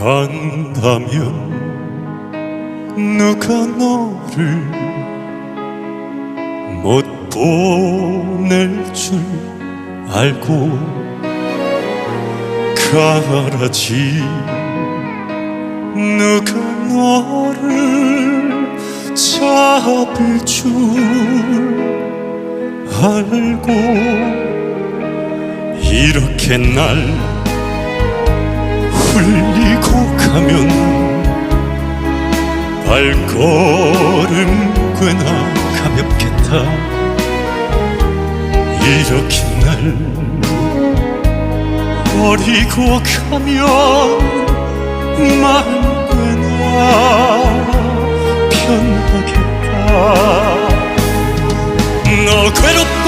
간다면 누가 너를 못 보낼 줄 알고 가라지 누가 너를 잡을 줄 알고 이렇게 날 흘리고 가면 발걸음 꽤나 가볍겠다. 이렇게 날 버리고 가면 마음 꽤나 편하겠다. 너 괴롭고